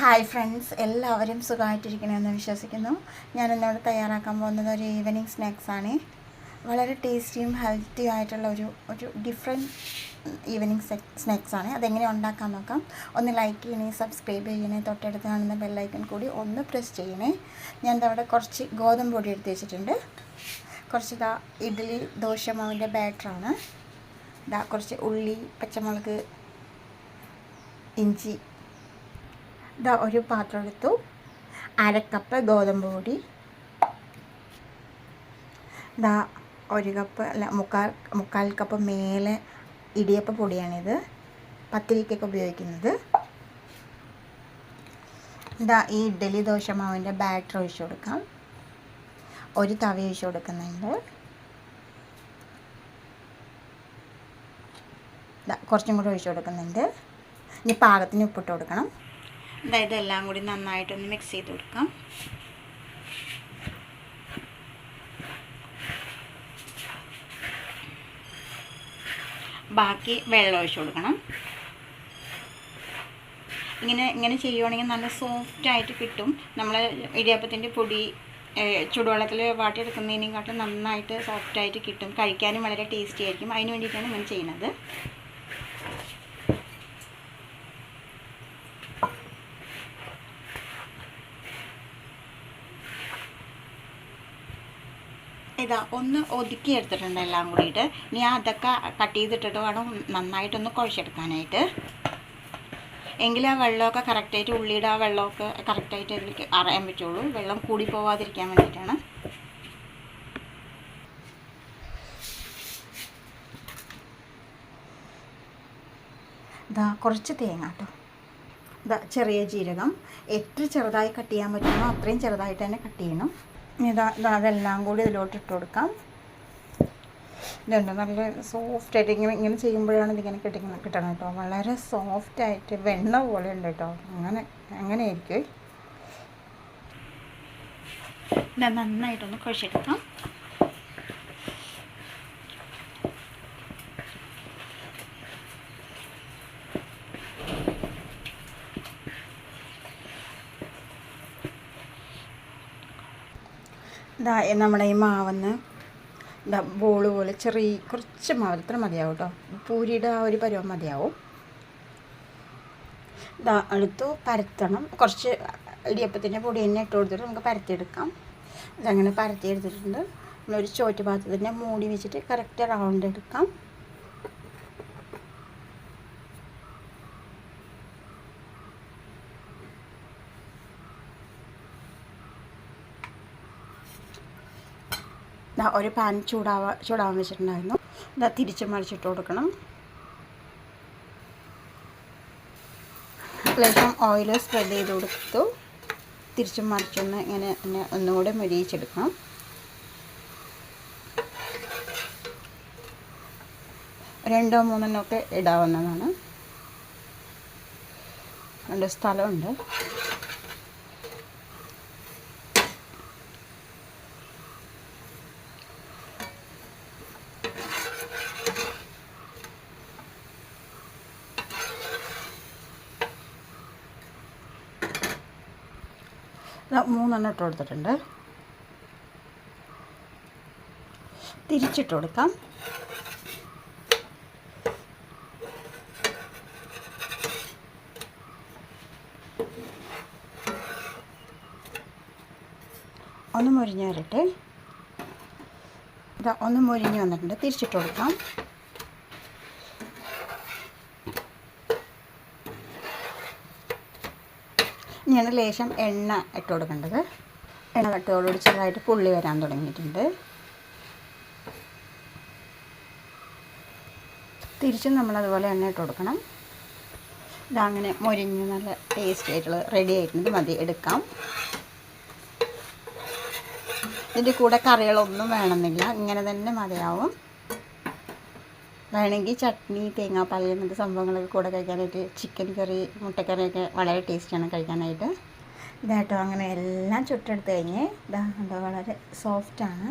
Hi friends എല്ലാവരും സുഖമായിട്ടിരിക്കണമെന്ന് വിശ്വസിക്കുന്നു. ഞാൻ ഇന്നോട് തയ്യാറാക്കാൻ പോകുന്നത് ഒരു ഈവനിങ് സ്നാക്സാണ്. വളരെ ടേസ്റ്റിയും ഹെൽത്തിയും ആയിട്ടുള്ള ഒരു ഒരു ഡിഫറെന്റ് ഈവനിങ് സ്നാക്സ് ആണ് അതെങ്ങനെ ഉണ്ടാക്കാൻ നോക്കാം. ഒന്ന് ലൈക്ക് ചെയ്യണേ സബ്സ്ക്രൈബ് ചെയ്യണേ തൊട്ടടുത്ത് കാണുന്ന ബെല്ലൈക്കൺ കൂടി ഒന്ന് പ്രസ് ചെയ്യണേ. ഞാൻ അവിടെ കുറച്ച് ഗോതമ്പ് പൊടി എടുത്ത് വെച്ചിട്ടുണ്ട്. കുറച്ച് ഇതാ ഇഡ്ഡലി ദോശമാവിന്റെ ബാറ്ററാണ് ഇതാ കുറച്ച് ഉള്ളി പച്ചമുളക് ഇഞ്ചി ഇതാ ഒരു പാത്രം എടുത്തു. അരക്കപ്പ് ഗോതമ്പ് പൊടി. ഇതാ ഒരു കപ്പ് അല്ല മുക്കാൽ മുക്കാൽ കപ്പ് മേലെ ഇടിയപ്പ പൊടിയാണിത്. പത്തിരിക്കൊക്കെ ഉപയോഗിക്കുന്നത്. ഇതാ ഈ ഇഡ്ഡലി ദോശമാവിന്റെ ബാറ്റർ ഒഴിച്ചു കൊടുക്കാം. ഒരു തവ ഒഴിച്ചു കൊടുക്കുന്നുണ്ട്. കുറച്ചും കൂടെ ഒഴിച്ചു കൊടുക്കുന്നുണ്ട്. ഇനി പാകത്തിന് ഉപ്പിട്ട് കൊടുക്കണം. അതായത് എല്ലാം കൂടി നന്നായിട്ടൊന്ന് മിക്സ് ചെയ്ത് കൊടുക്കാം. ബാക്കി വെള്ളം ഒഴിച്ചു കൊടുക്കണം. ഇങ്ങനെ ഇങ്ങനെ ചെയ്യുവാണെങ്കിൽ നല്ല സോഫ്റ്റായിട്ട് കിട്ടും. നമ്മൾ ഇടിയപ്പത്തിന്റെ പൊടി ചൂടുവെള്ളത്തിൽ വാട്ടിയെടുക്കുന്നതിനെക്കാട്ടും നന്നായിട്ട് സോഫ്റ്റായിട്ട് കിട്ടും. കഴിക്കാനും വളരെ ടേസ്റ്റി ആയിരിക്കും. അതിന് വേണ്ടിയിട്ടാണ് ഇങ്ങനെ ചെയ്യുന്നത്. ഇതാ ഒന്ന് ഒതുക്കി എടുത്തിട്ടുണ്ട് എല്ലാം കൂടിയിട്ട്. ഇനി അതൊക്കെ കട്ട് ചെയ്തിട്ടിട്ട് വേണം നന്നായിട്ടൊന്ന് കുഴച്ചെടുക്കാനായിട്ട്. എങ്കിൽ ആ വെള്ളമൊക്കെ കറക്റ്റായിട്ട് ഉള്ളിയുടെ ആ വെള്ളമൊക്കെ കറക്റ്റായിട്ട് അതിലേക്ക് അറിയാൻ പറ്റുള്ളൂ. വെള്ളം കൂടി പോവാതിരിക്കാൻ വേണ്ടിയിട്ടാണ്. ഇതാ കുറച്ച് തേങ്ങ കേട്ടോ. ഇതാ ചെറിയ ജീരകം. എത്ര ചെറുതായി കട്ട് ചെയ്യാൻ പറ്റുമോ അത്രയും ചെറുതായിട്ട് തന്നെ കട്ട് ചെയ്യണം. ഇതാ അതെല്ലാം കൂടി ഇതിലോട്ട് ഇട്ട് കൊടുക്കാം. ഇതുണ്ട് നല്ല സോഫ്റ്റ് ആയിട്ട് ഇങ്ങനെ ഇങ്ങനെ ചെയ്യുമ്പോഴാണ് ഇതിങ്ങനെ കിട്ടുന്ന കിട്ടണം കേട്ടോ. വളരെ സോഫ്റ്റ് ആയിട്ട് വെണ്ണ പോലെ ഉണ്ട് കേട്ടോ. അങ്ങനെ അങ്ങനെ ആയിരിക്കും നന്നായിട്ടൊന്ന് കുഴച്ചെടുക്കാം. ഇതാ നമ്മുടെ ഈ മാവെന്ന് ഇതാ ബോൾ പോലെ ചെറിയ കുറച്ച് മാവ് ഇത്ര മതിയാവും കേട്ടോ പൂരിയുടെ ആ ഒരു പരുവം മതിയാവും. ഇതാ എടുത്തു പരത്തണം. കുറച്ച് ഇടിയപ്പത്തിന്റെ പൊടി തന്നെ ഇട്ട് കൊടുത്തിട്ട് നമുക്ക് പരത്തിയെടുക്കാം. ഇതങ്ങനെ പരത്തി എടുത്തിട്ടുണ്ട് നമ്മളൊരു ചോറ്റ് പാത്രത്തിന്റെ മൂടി വെച്ചിട്ട് കറക്റ്റ് റൗണ്ട് എടുക്കാം. ഒരു പാൻ ചൂടാവാ ചൂടാവാൻ വെച്ചിട്ടുണ്ടായിരുന്നു. ഇതാ തിരിച്ച് മറിച്ചിട്ട് കൊടുക്കണം. ലേശം ഓയിൽ സ്പ്രെഡ് ചെയ്ത് കൊടുത്തു. തിരിച്ചും മറിച്ചൊന്ന് ഇങ്ങനെ ഒന്നുകൂടെ മൊരിയിച്ചെടുക്കണം രണ്ടോ മൂന്നെണ്ണമൊക്കെ ഇടാവുന്നതാണ്. രണ്ട് സ്ഥലമുണ്ട്. മൂന്നെണ്ണം ഇട്ട് കൊടുത്തിട്ടുണ്ട്. തിരിച്ചിട്ട് കൊടുക്കാം. ഒന്ന് മുരിഞ്ഞ് വരട്ടെ ഒന്ന് മുരിഞ്ഞ് വന്നിട്ടുണ്ട്. തിരിച്ചിട്ട് കൊടുക്കാം. ഇനിയാണ് ലേശം എണ്ണ ഇട്ട് കൊടുക്കേണ്ടത്. എണ്ണ കട്ടോടുകൂടി ചെറുതായിട്ട് പുള്ളി വരാൻ തുടങ്ങിയിട്ടുണ്ട്. തിരിച്ചും നമ്മളതുപോലെ എണ്ണ ഇട്ട് കൊടുക്കണം. ഇതങ്ങനെ മൊരിഞ്ഞ് നല്ല ടേസ്റ്റ് ആയിട്ടുള്ള റെഡി ആയിട്ടുണ്ട്. മതി എടുക്കാം. ഇതിന്റെ കൂടെ കറികളൊന്നും വേണമെന്നില്ല. ഇങ്ങനെ തന്നെ മതിയാവും. വേണമെങ്കിൽ ചട്നി തേങ്ങാപ്പാൽ അങ്ങനത്തെ സംഭവങ്ങളൊക്കെ കൂടെ കഴിക്കാനായിട്ട് ചിക്കൻ കറി മുട്ടക്കറിയൊക്കെ വളരെ ടേസ്റ്റിയാണ് കഴിക്കാനായിട്ട്. ഇതായിട്ടോ അങ്ങനെ എല്ലാം ചുട്ടെടുത്ത് കഴിഞ്ഞ് ഇതാ വളരെ സോഫ്റ്റാണ്